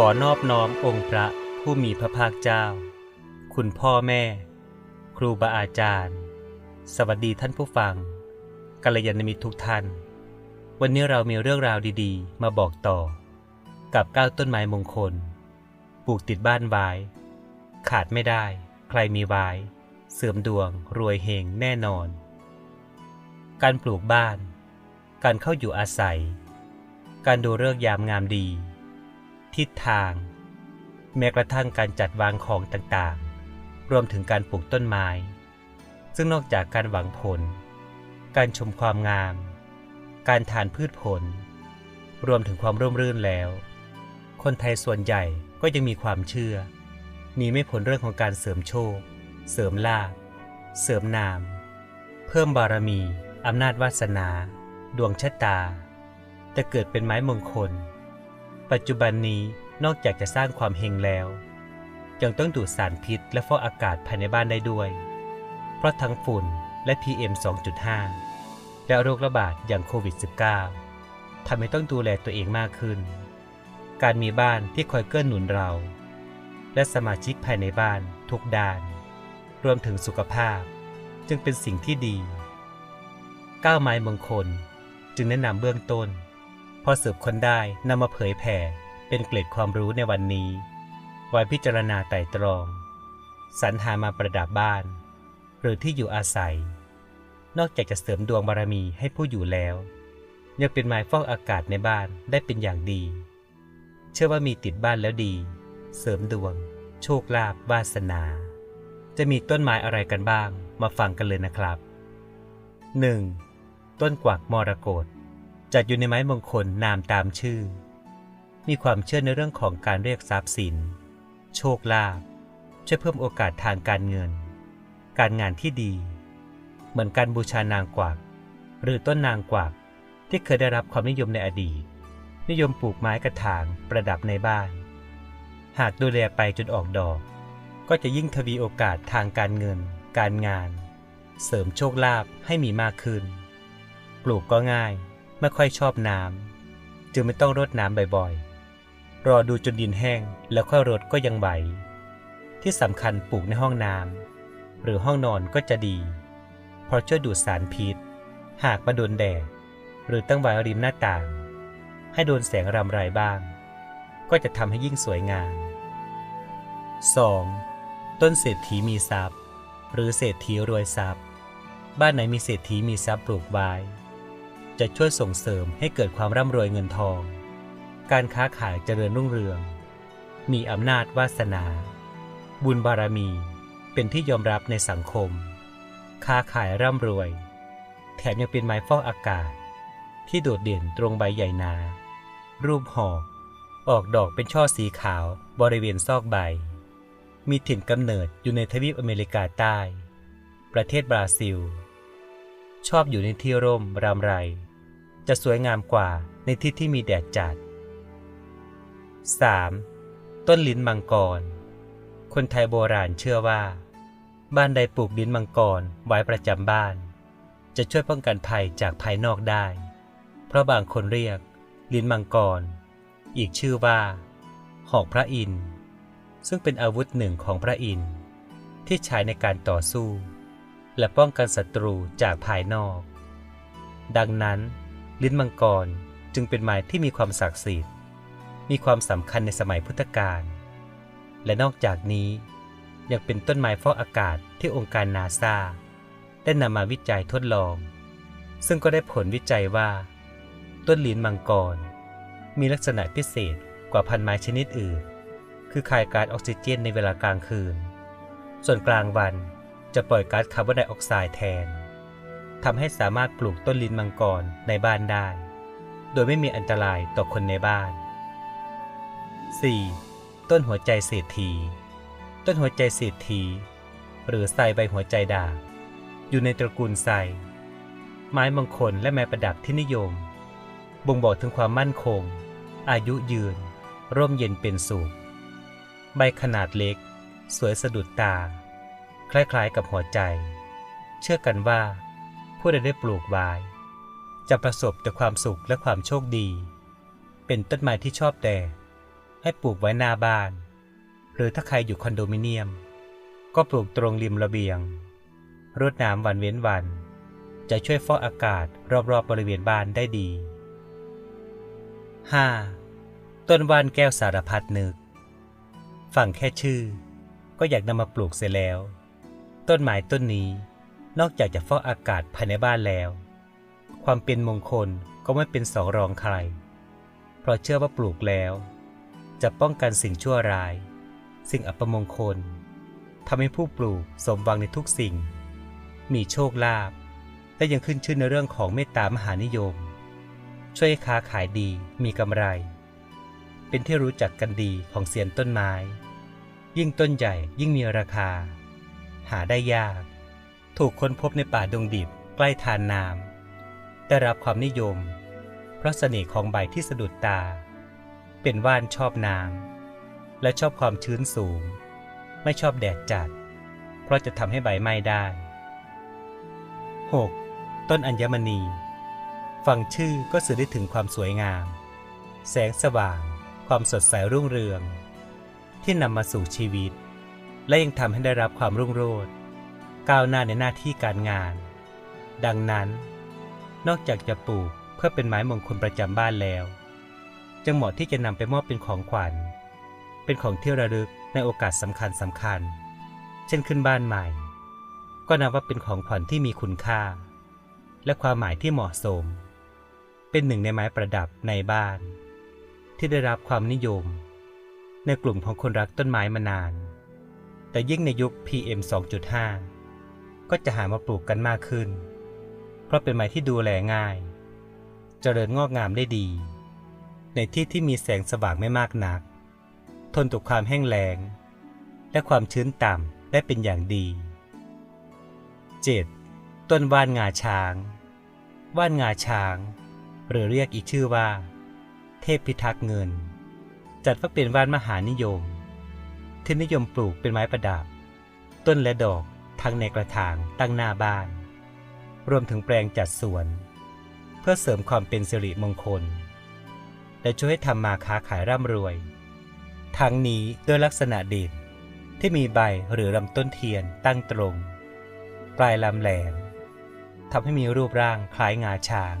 ขอนอบน้อมองค์พระผู้มีพระภาคเจ้า คุณพ่อแม่ ครูบาอาจารย์ สวัสดีท่านผู้ฟังกัลยาณมิตรทุกท่าน วันนี้เรามีเรื่องราวดีๆ มาบอกต่อ กับก้าวต้นไม้มงคล ปลูกติดบ้านไว้ ขาดไม่ได้ ใครมีไว้ เสริมดวง รวยเฮงแน่นอน การปลูกบ้าน การเข้าอยู่อาศัย การดูเลิกษ์ยามงามดี ทิศทาง แม้กระทั่งการจัดวางของต่างๆ รวมถึงการปลูกต้นไม้ ซึ่งนอกจากการหวังผล การชมความงาม การทานพืชผล รวมถึงความร่มรื่นแล้ว คนไทยส่วนใหญ่ก็ยังมีความเชื่อหนีไม่พ้นเรื่องของการเสริมโชค เสริมลาภเสริมนาม เพิ่มบารมี อำนาจวาสนา ดวงชะตา จะเกิดเป็นไม้มงคล ปัจจุบันนี้นอกจากจะสร้างความเฮงแล้ว ยังต้องดูดสารพิษและฟอกอากาศภายในบ้านได้ด้วย เพราะทั้งฝุ่นและ PM 2.5 และโรคระบาดอย่างโควิด -19 ทำให้ต้องดูแลตัวเองมากขึ้น การมีบ้านที่คอยเกื้อหนุนเรา และสมาชิกภายในบ้านทุกด้าน รวมถึงสุขภาพจึงเป็นสิ่งที่ดีก้าวไม้มงคลจึงแนะนำเบื้องต้น พอสืบคนได้นำมาเผยแผ่ เป็นเกล็ดความรู้ในวันนี้ ไว้พิจารณาไต่ตรอง สรรหามาประดับบ้าน หรือที่อยู่อาศัย นอกจากจะเสริมดวงบารมีให้ผู้อยู่แล้ว ยังเป็นไม้ฟอกอากาศในบ้านได้เป็นอย่างดี เชื่อว่ามีติดบ้านแล้วดี เสริมดวง โชคลาภวาสนา จะมีต้นไม้อะไรกันบ้าง มาฟังกันเลยนะครับ 1. ต้นกวักมรกต จัดอยู่ในไม้มงคลนามตามชื่อ มีความเชื่อในเรื่องของการเรียกทรัพย์สิน โชคลาภช่วยเพิ่มโอกาสทางการเงิน การงานที่ดี เหมือนการบูชานางกวัก หรือต้นนางกวักที่เคยได้รับความนิยมในอดีต นิยมปลูกไม้กระถางประดับในบ้าน หากดูแลไปจนออกดอก ก็จะยิ่งทวีโอกาสทางการเงิน การงาน เสริมโชคลาภให้มีมากขึ้น ปลูกก็ง่าย ไม่ค่อยชอบน้ำจึงไม่ต้องรดน้ำบ่อยๆ รอดูจนดินแห้งแล้วค่อยรดก็ยังไหว ที่สำคัญปลูกในห้องน้ำหรือห้องนอนก็จะดี เพราะช่วยดูดสารพิษ หากมาโดนแดดหรือตั้งไว้ริมหน้าต่าง ให้โดนแสงรำไรบ้าง ก็จะทำให้ยิ่งสวยงาม 2. ต้นเศรษฐีมีทรัพย์ หรือเศรษฐีรวยทรัพย์ บ้านไหนมีเศรษฐีมีทรัพย์ปลูกไว้ จะช่วยส่งเสริมให้เกิดความร่ำรวยเงินทอง การค้าขายเจริญรุ่งเรือง มีอำนาจวาสนา บุญบารมีเป็นที่ยอมรับในสังคม ค้าขายร่ำรวย แถมยังเป็นไม้ฟอกอากาศ ที่โดดเด่นตรงใบใหญ่หนา รูปหอกออกดอกเป็นช่อสีขาวบริเวณซอกใบ มีถิ่นกำเนิดอยู่ในทวีปอเมริกาใต้ ประเทศบราซิล ชอบอยู่ในที่ร่มรำไร จะสวยงามกว่าในที่ที่มีแดดจัด 3. ต้นลิ้นมังกร คนไทยโบราณเชื่อว่า บ้านใดปลูกลิ้นมังกรไว้ประจำบ้าน จะช่วยป้องกันภัยจากภายนอกได้ เพราะบางคนเรียก ลิ้นมังกร อีกชื่อว่า หอกพระอินทร์ซึ่งเป็นอาวุธหนึ่งของพระอินทร์ที่ใช้ในการต่อสู้ และป้องกันศัตรูจากภายนอก ดังนั้น ลิ้นมังกรจึงเป็นไม้ที่มีความศักดิ์สิทธิ์ มีความสำคัญในสมัยพุทธกาล และนอกจากนี้ยังเป็นต้นไม้ฟอกอากาศที่องค์การนาซาได้นำมาวิจัยทดลอง ซึ่งก็ได้ผลวิจัยว่า ต้นลิ้นมังกร มีลักษณะพิเศษกว่าพันไม้ชนิดอื่น คือคายก๊าซออกซิเจนในเวลากลางคืน ส่วนกลางวันจะปล่อยก๊าซคาร์บอนไดออกไซด์แทน ทำให้สามารถปลูกต้นลิ้นมังกรในบ้านได้ โดยไม่มีอันตรายต่อคนในบ้าน 4. ต้นหัวใจเศรษฐี ต้นหัวใจเศรษฐี หรือไทรใบหัวใจด่างอยู่ในตระกูลไทรไม้มงคลและไม้ประดับที่นิยม บ่งบอกถึงความมั่นคง อายุยืน ร่มเย็นเป็นสุข ใบขนาดเล็ก สวยสะดุดตา คล้ายๆกับหัวใจ เชื่อกันว่า ผู้ใดได้ปลูกไว้จะประสบแต่ความสุขและความโชคดี เป็นต้นไม้ที่ชอบแดดให้ปลูกไว้หน้าบ้าน หรือถ้าใครอยู่คอนโดมิเนียม ก็ปลูกตรงริมระเบียง รดน้ำวันเว้นวัน จะช่วยฟอกอากาศรอบๆบบริเวณบ้านได้ดี 5. ต้นว่านแก้วสารพัดนึก ฟังแค่ชื่อ ก็อยากนำมาปลูกเสียแล้ว ต้นไม้ต้นนี้ นอกจากจะฟอกอากาศภายในบ้านแล้ว ความเป็นมงคลก็ไม่เป็นสองรองใคร เพราะเชื่อว่าปลูกแล้ว จะป้องกันสิ่งชั่วร้าย สิ่งอัปมงคลทำให้ผู้ปลูกสมหวังในทุกสิ่ง มีโชคลาภและยังขึ้นชื่อในเรื่องของเมตตามหานิยม ช่วยให้ค้าขายดีมีกำไร เป็นที่รู้จักกันดีของเสียนต้นไม้ ยิ่งต้นใหญ่ยิ่งมีราคา หาได้ยาก ถูกค้นพบในป่าดงดิบใกล้ทานน้ำได้รับความนิยม เพราะเสน่ห์ของใบที่สะดุดตา เป็นว่านชอบน้ำและชอบความชื้นสูง ไม่ชอบแดดจัด เพราะจะทำให้ใบไหม้ได้ 6. ต้นอัญมณี ฟังชื่อก็สื่อได้ถึงความสวยงาม แสงสว่าง ความสดใสรุ่งเรือง ที่นำมาสู่ชีวิต และยังทำให้ได้รับความรุ่งโรจน์ ก้าวหน้าในหน้าที่การงาน ดังนั้น นอกจากจะปลูกเพื่อเป็นไม้มงคลประจำบ้านแล้วจึงเหมาะที่จะนำไปมอบเป็นของขวัญ เป็นของที่ระลึกในโอกาสสำคัญสำคัญ เช่นขึ้นบ้านใหม่ ก็นับว่าเป็นของขวัญที่มีคุณค่า และความหมายที่เหมาะสม เป็นหนึ่งในไม้ประดับในบ้าน ที่ได้รับความนิยม ในกลุ่มของคนรักต้นไม้มานาน แต่ยิ่งในยุค PM 2.5 ก็จะหามาปลูกกันมากขึ้น เพราะเป็นไม้ที่ดูแลง่ายเจริญงอกงามได้ดี ในที่ที่มีแสงสว่างไม่มากนัก ทนต่อความแห้งแล้ง และความชื้นต่ำได้เป็นอย่างดี 7. ต้นว่านงาช้าง ว่านงาช้าง หรือเรียกอีกชื่อว่า เทพพิทักษ์เงิน จัดว่าเป็นว่านมหานิยม ที่นิยมปลูกเป็นไม้ประดับ ต้นและดอก ทั้งในกระถางตั้งหน้าบ้าน รวมถึงแปลงจัดสวน เพื่อเสริมความเป็นสิริมงคล และช่วยให้ทำมาค้าขายร่ำรวย ทั้งนี้ด้วยลักษณะเด่นที่มีใบหรือลำต้นเทียนตั้งตรง ปลายลำแหลมทำให้มีรูปร่างคล้ายงาช้าง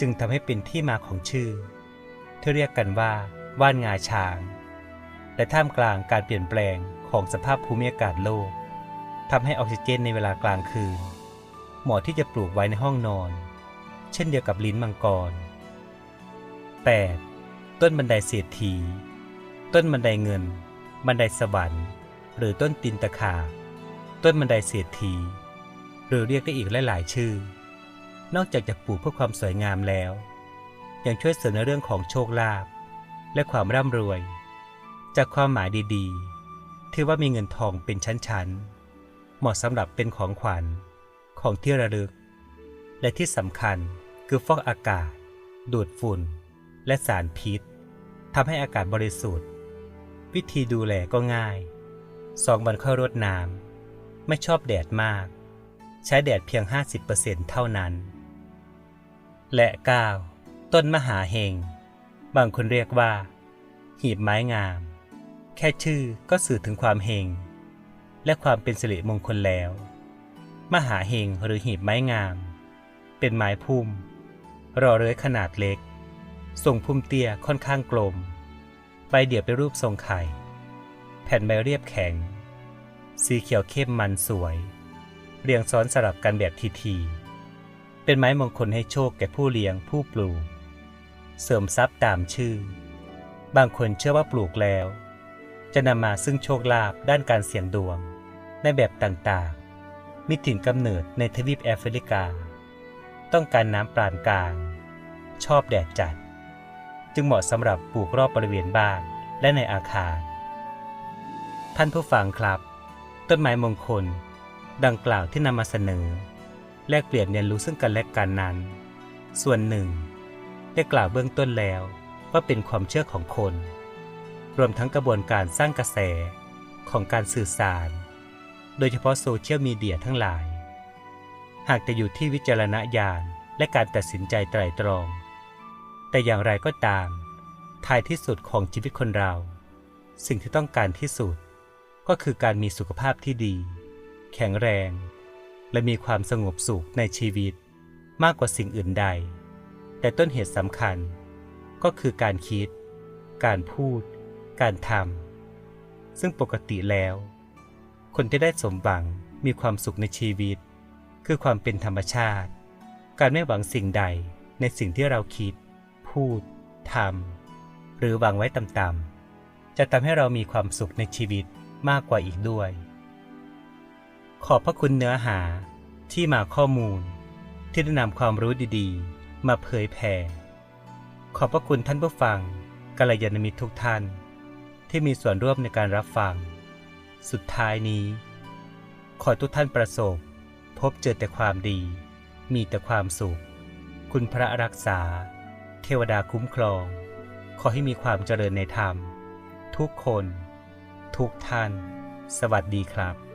จึงทำให้เป็นที่มาของชื่อ ที่เรียกกันว่า ว่านงาช้างและท่ามกลางการเปลี่ยนแปลงของสภาพภูมิอากาศโลก ทำให้ออกซิเจนในเวลากลางคืน เหมาะที่จะปลูกไว้ในห้องนอน เช่นเดียวกับลิ้นมังกร 8. ต้นบันไดเศรษฐี ต้นบันไดเงิน บันไดสวรรค์ หรือต้นตินตะขาต้นบันไดเศรษฐี หรือเรียกได้อีกหลายๆชื่อ นอกจากจะปลูกเพื่อความสวยงามแล้ว ยังช่วยเสริมในเรื่องของโชคลาภและความร่ำรวย จากความหมายดีๆ ที่ว่ามีเงินทองเป็นชั้นๆ เหมาะสำหรับเป็นของขวัญ ของที่ระลึก และที่สำคัญคือฟอกอากาศ ดูดฝุ่น และสารพิษทำให้อากาศบริสุทธิ์ วิธีดูแลก็ง่ายสองวันค่อยรดน้ำไม่ชอบแดดมาก ใช้แดดเพียง 50%เท่านั้น และ 9. ต้นมหาเฮง บางคนเรียกว่า หีบไม้งาม แค่ชื่อก็สื่อถึงความเฮง และความเป็นสิริมงคลแล้ว มหาเฮงหรือหีบไม้งาม เป็นไม้พุ่ม รอเรื้อยขนาดเล็ก ทรงพุ่มเตี้ยค่อนข้างกลม ใบเดี่ยวเป็นรูปทรงไข่ แผ่นใบเรียบแข็ง สีเขียวเข้มมันสวย เรียงซ้อนสลับกันแบบทีๆเป็นไม้มงคลให้โชคแก่ผู้เลี้ยงผู้ปลูก เสริมทรัพย์ตามชื่อ บางคนเชื่อว่าปลูกแล้วจะนำมาซึ่งโชคลาภด้านการเสี่ยงดวง ในแบบต่างๆ มีถิ่นกำเนิดในทวีปแอฟริกา ต้องการน้ำปรานกลาง ชอบแดดจัด จึงเหมาะสำหรับปลูกรอบบริเวณบ้านและในอาคาร ท่านผู้ฟังครับ ต้นไม้มงคล ดังกล่าวที่นำมาเสนอ แลกเปลี่ยนเรียนรู้ซึ่งกันและกันนั้น ส่วนหนึ่ง ได้กล่าวเบื้องต้นแล้วว่าเป็นความเชื่อของคน รวมทั้งกระบวนการสร้างกระแสของการสื่อสาร โดยเฉพาะโซเชียลมีเดียทั้งหลาย หากแต่อยู่ที่วิจารณญาณและการตัดสินใจไตรตรอง แต่อย่างไรก็ตาม ท้ายที่สุดของชีวิตคนเรา สิ่งที่ต้องการที่สุด ก็คือการมีสุขภาพที่ดี แข็งแรง และมีความสงบสุขในชีวิต มากกว่าสิ่งอื่นใด แต่ต้นเหตุสำคัญ ก็คือการคิด การพูด การทำซึ่งปกติแล้ว คนที่ได้สมหวังมีความสุขในชีวิต คือความเป็นธรรมชาติ การไม่หวังสิ่งใดในสิ่งที่เราคิด พูดทำหรือหวังไว้ต่ำๆจะทำให้เรามีความสุขในชีวิตมากกว่าอีกด้วย ขอบพระคุณเนื้อหาที่มาข้อมูล ที่ได้นำความรู้ดีๆ มาเผยแผ่ขอบพระคุณท่านผู้ฟังกัลยาณมิตรทุกท่าน ที่มีส่วนร่วมในการรับฟัง สุดท้ายนี้ ขอทุกท่านประสบ พบเจอแต่ความดี มีแต่ความสุข คุณพระรักษา เทวดาคุ้มครอง ขอให้มีความเจริญในธรรม ทุกคน ทุกท่าน สวัสดีครับ